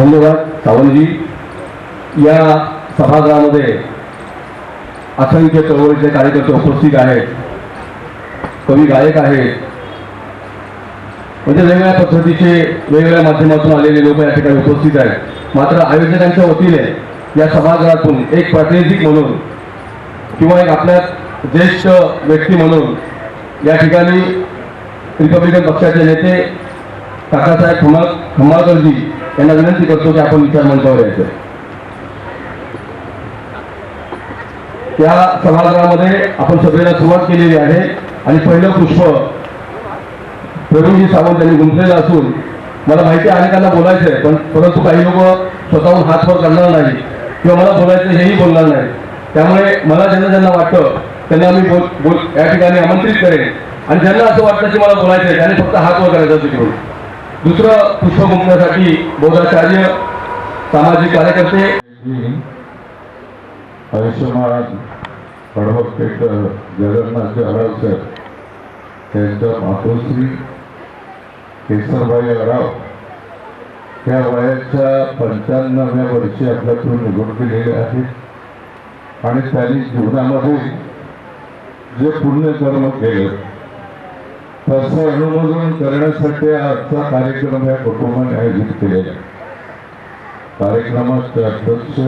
धन्यवाद सावंतजी. या सभागृहामध्ये असंख्य चळवळीचे कार्यकर्ते उपस्थित आहेत. कवी गायक आहेत. म्हणजे वेगवेगळ्या पद्धतीचे वेगवेगळ्या माध्यमातून आलेले लोक या ठिकाणी उपस्थित आहेत. मात्र आयोजकांच्या वतीने या सभागृहातून एक प्रातिनिधिक म्हणून किंवा एक आपल्या ज्येष्ठ व्यक्ती म्हणून या ठिकाणी रिपब्लिकन पक्षाचे नेते काकासाहेब खमा खंबाळकरजी त्यांना विनंती करतो की आपण विचार मंचावर यायचं. त्या सभागृहामध्ये आपण सभेला सुरुवात केलेली आहे आणि पहिलं पुष्प प्रवीणजी सावंत यांनी गुंतलेलं असून मला माहिती अनेकांना बोलायचं आहे पण परंतु काही लोक स्वतःहून हातभर करणार नाही किंवा मला बोलायचं हेही बोलणार नाही त्यामुळे मला ज्यांना ज्यांना वाटतं त्यांना मी बोल बोल या ठिकाणी आमंत्रित करेन. आणि ज्यांना असं वाटतं की मला बोलायचं आहे त्याने फक्त हात वर करायचा तिकडून. दुसरं पुष्प गुंफण्यासाठी बोधाचार्य सामाजिक कार्यकर्ते. आयुष्यमान ॲडव्होकेट जगन्नाथ आरावकर त्यांच्या मातोश्री केसरबाई अराव त्या वयाच्या पंच्याण्णव्या वर्षी आपल्याकडून निघून गेलेले आहेत आणि त्यांनी जीवनामध्ये जे पुण्यकर्म केलं त्याचं अनुमोदन करण्यासाठी आजचा कार्यक्रम या कुटुंबाने आयोजित केलेला आहे. कार्यक्रमाचे अध्यक्ष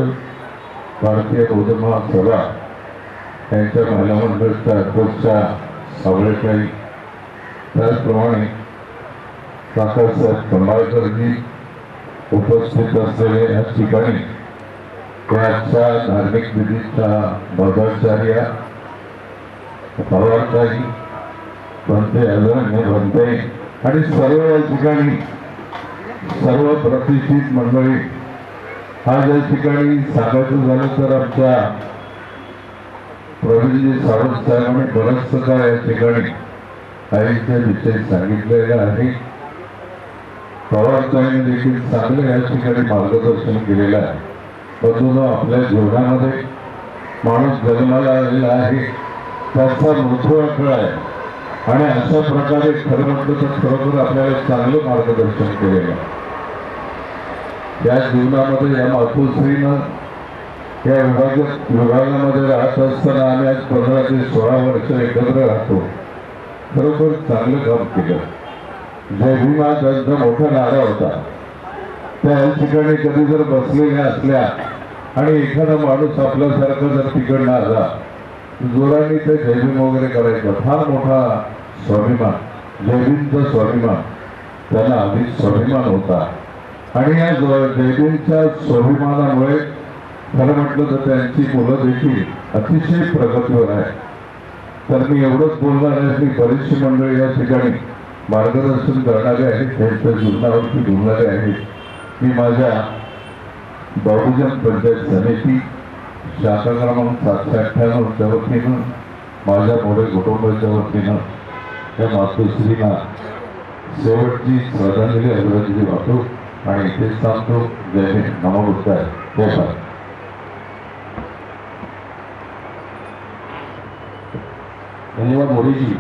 भारतीय बौद्ध महासभा त्यांच्या महिला मंडळाच्या अध्यक्षा सावळेताई त्याचप्रमाणे काकासाहेब कंबाळकरजी उपस्थित असलेले या ठिकाणी त्याच्या धार्मिक विधीच्या बौद्धाचार्या पवारताई बनते अजून बनते. आणि सर्व या ठिकाणी सर्व प्रतिष्ठित मंडळी आज या ठिकाणी सांगायचं झालं तर आमच्या प्रवीणजी सावंत साहेबांनी बरंचसं काय या ठिकाणी आईच्या विषयी सांगितलेलं आहे. पवार साहेबांनी देखील चांगलं या ठिकाणी मार्गदर्शन केलेलं आहे. परंतु आपल्या जीवनामध्ये माणूस जन्माला आलेला आहे. त्याचा मृत्यू काळ आहे? आणि अशा प्रकारे खरं म्हटलं तर खरोखर आपल्याला चांगलं मार्गदर्शन केलेलं या जीवनामध्ये या मातुश्रीनं या विभाग विभागामध्ये राहत असताना आम्ही आज पंधरा ते सोळा वर्ष एकत्र राहतो. खरोखर चांगलं काम केलं. जय भीमा त्यांचा मोठा नारा होता. त्या ठिकाणी कधी जर बसलेल्या असल्या आणि एखादा माणूस आपल्यासारखा जर तिकडनं आला जोराने ते जयभीम वगैरे करायचं. फार मोठा स्वाभिमान जयभीमचा स्वाभिमान त्याला अधिक स्वाभिमान होता. आणि या ज- जयभीमच्या स्वाभिमानामुळे खरं म्हटलं तर त्यांची मुलं देखील अतिशय प्रगतीवर आहे तर मी एवढंच बोलणार आहे की बरीचशी मंडळी या ठिकाणी मार्गदर्शन करणारे आहेत त्यांच्या जीवनावरती बोलणारे आहेत. मी माझ्या बहुजन पंचायत समिती शाखा क्रमांक सातशे अठ्ठ्याण्णवच्या वतीनं माझ्या मोठे कुटुंबाच्या वतीनं त्या मातोश्रीला शेवटची श्रद्धांजली अभिवादन वाहतो आणि इथेच सांगतो जय हिंद आहे बुद्धाय जय भारत. धन्यवाद मोदीजी.